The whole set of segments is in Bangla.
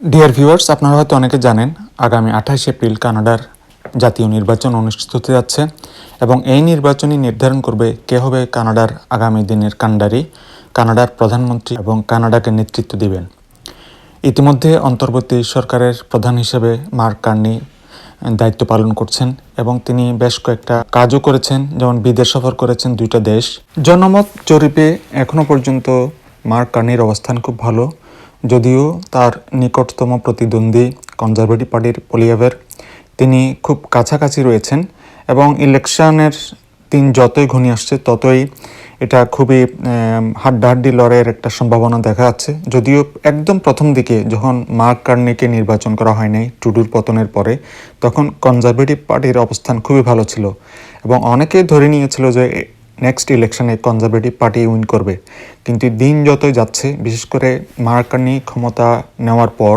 ডিয়ার ভিউয়ার্স আপনারা হয়তো অনেকে জানেন, আগামী আঠাশ এপ্রিল কানাডার জাতীয় নির্বাচন অনুষ্ঠিত হতে যাচ্ছে এবং এই নির্বাচনই নির্ধারণ করবে কে হবে কানাডার আগামী দিনের কান্ডারি, কানাডার প্রধানমন্ত্রী এবং কানাডাকে নেতৃত্ব দিবেন। ইতিমধ্যে অন্তর্বর্তী সরকারের প্রধান হিসেবে মার্ক কার্নি দায়িত্ব পালন করছেন এবং তিনি বেশ কয়েকটা কাজও করেছেন, যেমন বিদেশ সফর করেছেন দুইটা দেশ। জনমত জরিপে এখনও পর্যন্ত মার্ক কার্নির অবস্থান খুব ভালো। যদিও তার নিকটতম প্রতিদ্বন্দ্বী কনজারভেটিভ পার্টির পলিয়াভের তিনি খুব কাছাকাছি রয়েছেন এবং ইলেকশনের দিন যতই ঘনিয়ে আসছে, ততই এটা খুবই হাড্ডাহাড্ডি লড়াইয়ের একটা সম্ভাবনা দেখা যাচ্ছে। যদিও একদম প্রথম দিকে যখন মার্ক কার্নিকে নির্বাচন করা হয় নাই টুডুর পতনের পরে, তখন কনজারভেটিভ পার্টির অবস্থান খুবই ভালো ছিল এবং অনেকেই ধরে নিয়েছিল যে নেক্সট ইলেকশনে কনজারভেটিভ পার্টি উইন করবে। কিন্তু দিন যতই যাচ্ছে বিশেষ করে মার্ক কার্নি ক্ষমতা নেওয়ার পর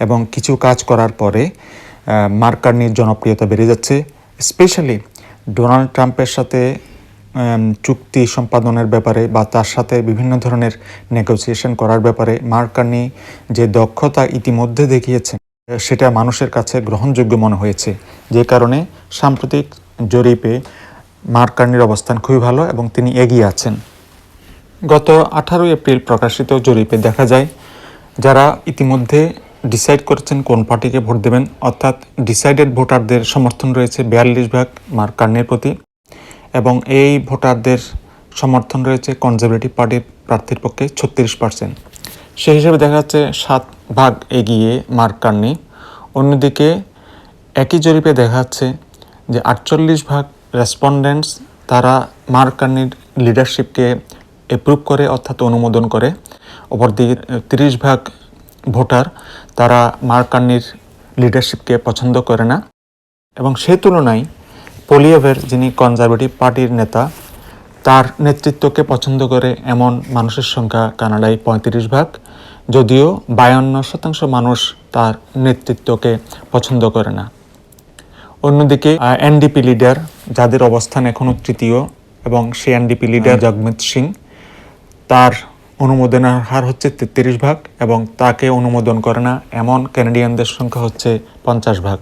এবং কিছু কাজ করার পরে আহ, মার্ক কার্নির জনপ্রিয়তা বেড়ে যাচ্ছে। স্পেশালি ডোনাল্ড ট্রাম্পের সাথে চুক্তি সম্পাদনের ব্যাপারে বা তার সাথে বিভিন্ন ধরনের নেগোসিয়েশন করার ব্যাপারে মার্ক কার্নি যে দক্ষতা ইতিমধ্যে দেখিয়েছেন সেটা মানুষের কাছে গ্রহণযোগ্য মনে হয়েছে। যে কারণে সাম্প্রতিক জরিপে মার্ক কার্নির অবস্থান খুবই ভালো এবং তিনি এগিয়ে আছেন। গত আঠারোই এপ্রিল প্রকাশিত জরিপে দেখা যায়, যারা ইতিমধ্যে ডিসাইড করেছেন কোন পার্টিকে ভোট দেবেন, অর্থাৎ ডিসাইডেড ভোটারদের সমর্থন রয়েছে বিয়াল্লিশ ভাগ মার্ক কার্নির প্রতি এবং এই ভোটারদের সমর্থন রয়েছে কনজারভেটিভ পার্টির প্রার্থীর পক্ষে ছত্রিশ পার্সেন্ট। সেই হিসেবে দেখা যাচ্ছে সাত ভাগ এগিয়ে মার্ক কার্নি অন্যদিকে একই জরিপে দেখা যাচ্ছে যে আটচল্লিশ ভাগ রেসপন্ডেন্টস তারা মার্ক কার্নির লিডারশিপকে অ্যাপ্রুভ করে, অর্থাৎ অনুমোদন করে। অপরদিকে, তিরিশ ভাগ ভোটার তারা মার্ক কার্নির লিডারশিপকে পছন্দ করে না। এবং সেই তুলনায় পোলিয়েভের যিনি কনজারভেটিভ পার্টির নেতা, তার নেতৃত্বকে পছন্দ করে এমন মানুষের সংখ্যা কানাডায় পঁয়ত্রিশ ভাগ। যদিও বায়ান্ন শতাংশ মানুষ তার নেতৃত্বকে পছন্দ করে না। অন্যদিকে এনডিপি লিডার যাদের অবস্থান এখনও তৃতীয় এবং সে এনডিপি লিডার জগমিত সিং তার অনুমোদনের হার হচ্ছে তেত্রিশ ভাগ এবং তাকে অনুমোদন করে না এমন ক্যানাডিয়ানদের সংখ্যা হচ্ছে পঞ্চাশ ভাগ।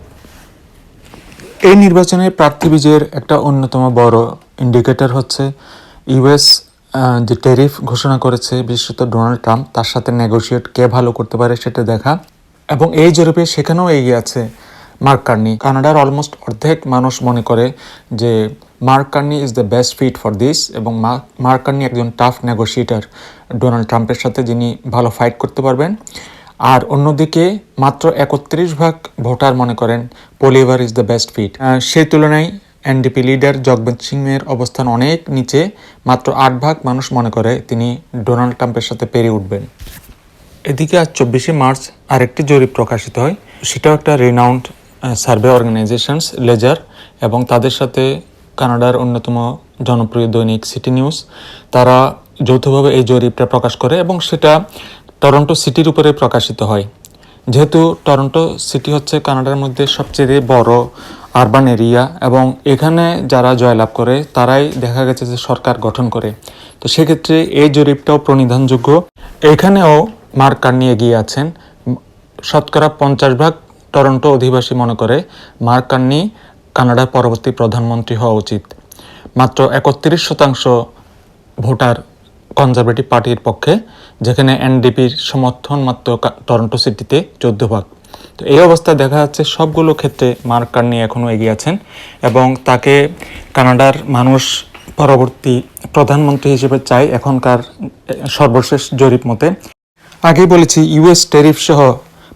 এই নির্বাচনে প্রার্থী বিজয়ের একটা অন্যতম বড় ইন্ডিকেটর হচ্ছে ইউএস যে ট্যারিফ ঘোষণা করেছে বিশেষত ডোনাল্ড ট্রাম্প তার সাথে নেগোশিয়েট কে ভালো করতে পারে সেটা দেখা। এবং এই জরিপে সেখানেও এগিয়ে আছে মার্ক কার্নি কানাডার অলমোস্ট অর্ধেক মানুষ মনে করে যে Mark Carney is the best fit for this এবং মার্ক মার্ক কার্নি একজন টাফ নেগোশিয়েটার ডোনাল্ড ট্রাম্পের সাথে যিনি ভালো ফাইট করতে পারবেন। আর অন্যদিকে মাত্র একত্রিশ ভাগ ভোটার মনে করেন Poilievre is the best fit সেই তুলনায় এনডিপি লিডার জগবন্ত সিংয়ের অবস্থান অনেক নিচে, মাত্র আট ভাগ মানুষ মনে করে তিনি ডোনাল্ড ট্রাম্পের সাথে পেরে উঠবেন। এদিকে আজ চব্বিশে মার্চ আরেকটি জরিপ প্রকাশিত হয়। সেটাও একটা রিনাউন্ড সার্ভে অর্গানাইজেশনস লেজার এবং তাদের সাথে কানাডার অন্যতম জনপ্রিয় দৈনিক সিটি নিউজ তারা যৌথভাবে এই জরিপটা প্রকাশ করে এবং সেটা টরন্টো সিটির উপরে প্রকাশিত হয়। যেহেতু টরন্টো সিটি হচ্ছে কানাডার মধ্যে সবচেয়ে বড় আরবান এরিয়া এবং এখানে যারা জয়লাভ করে, তারাই দেখা গেছে যে সরকার গঠন করে। তো সেক্ষেত্রে এই জরিপটাও প্রণিধানযোগ্য। এখানেও মার্ক নিয়ে এগিয়ে আছেন। শতকরা পঞ্চাশ ভাগ টরন্টো অধিবাসী মনে করে, মার্ক কার্নি কানাডার পরবর্তী প্রধানমন্ত্রী হওয়া উচিত। মাত্র একত্রিশ শতাংশ ভোটার কনজারভেটিভ পার্টির পক্ষে, যেখানে এনডিপির সমর্থন মাত্র টরন্টো সিটিতে চোদ্দ ভাগ। তো এই অবস্থায় দেখা যাচ্ছে সবগুলো ক্ষেত্রে মার্ক কার্নি এখনও এগিয়ে আছেন এবং তাকে কানাডার মানুষ পরবর্তী প্রধানমন্ত্রী হিসেবে চাই এখনকার সর্বশেষ জরিপ মতে। আগেই বলেছি, ইউএস ট্যারিফ সহ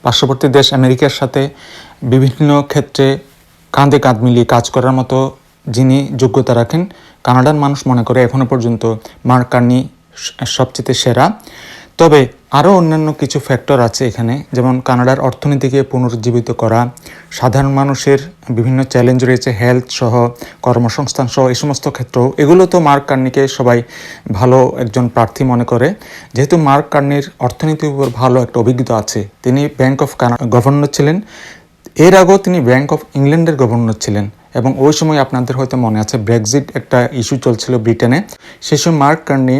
পার্শ্ববর্তী দেশ আমেরিকার সাথে বিভিন্ন ক্ষেত্রে কাঁধে কাঁধ মিলিয়ে কাজ করার মতো যিনি যোগ্যতা রাখেন, কানাডার মানুষ মনে করে এখনও পর্যন্ত মার্ক কার্নি সবচেয়ে সেরা। তবে আরও অন্যান্য কিছু ফ্যাক্টর আছে এখানে, যেমন কানাডার অর্থনীতিকে পুনরুজ্জীবিত করা, সাধারণ মানুষের বিভিন্ন চ্যালেঞ্জ রয়েছে হেলথ সহ, কর্মসংস্থান সহ, এই সমস্ত ক্ষেত্রেও এগুলো তো মার্ক কার্নিকে সবাই ভালো একজন প্রার্থী মনে করে। যেহেতু মার্ক কার্নির অর্থনীতির উপর ভালো একটা অভিজ্ঞতা আছে, তিনি ব্যাংক অফ কানা গভর্নর ছিলেন। এর আগেও তিনি ব্যাংক অফ ইংল্যান্ডের গভর্নর ছিলেন। এবং ওই সময় আপনাদের হয়তো মনে আছে ব্রেক্সিট একটা ইস্যু চলছিল ব্রিটেনে সে সময় মার্ক কার্নি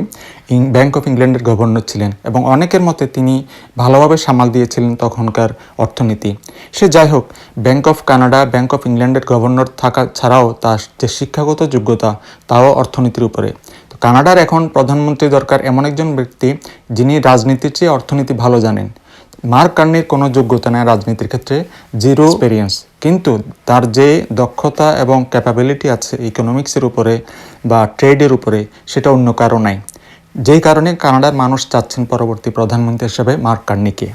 ব্যাংক অফ ইংল্যান্ডের গভর্নর ছিলেন এবং অনেকের মতে তিনি ভালোভাবে সামাল দিয়েছিলেন তখনকার অর্থনীতি। সে যাই হোক Bank of Canada Bank of ইংল্যান্ডের গভর্নর থাকা ছাড়াও তার যে শিক্ষাগত যোগ্যতা, তাও অর্থনীতির উপরে। তো কানাডার এখন প্রধানমন্ত্রী দরকার এমন একজন ব্যক্তি যিনি রাজনীতির চেয়ে অর্থনীতি ভালো জানেন। মার্ক কার্নির কোনো যোগ্যতা নেই রাজনীতির ক্ষেত্রে, জিরো এক্সপেরিয়েন্স কিন্তু তার যে দক্ষতা এবং ক্যাপাবিলিটি আছে ইকোনমিক্সের উপরে বা ট্রেডের উপরে, সেটা অন্য কারও নাই। যেই কারণে কানাডার মানুষ চাচ্ছেন পরবর্তী প্রধানমন্ত্রী হিসেবে মার্ক কার্নিকে।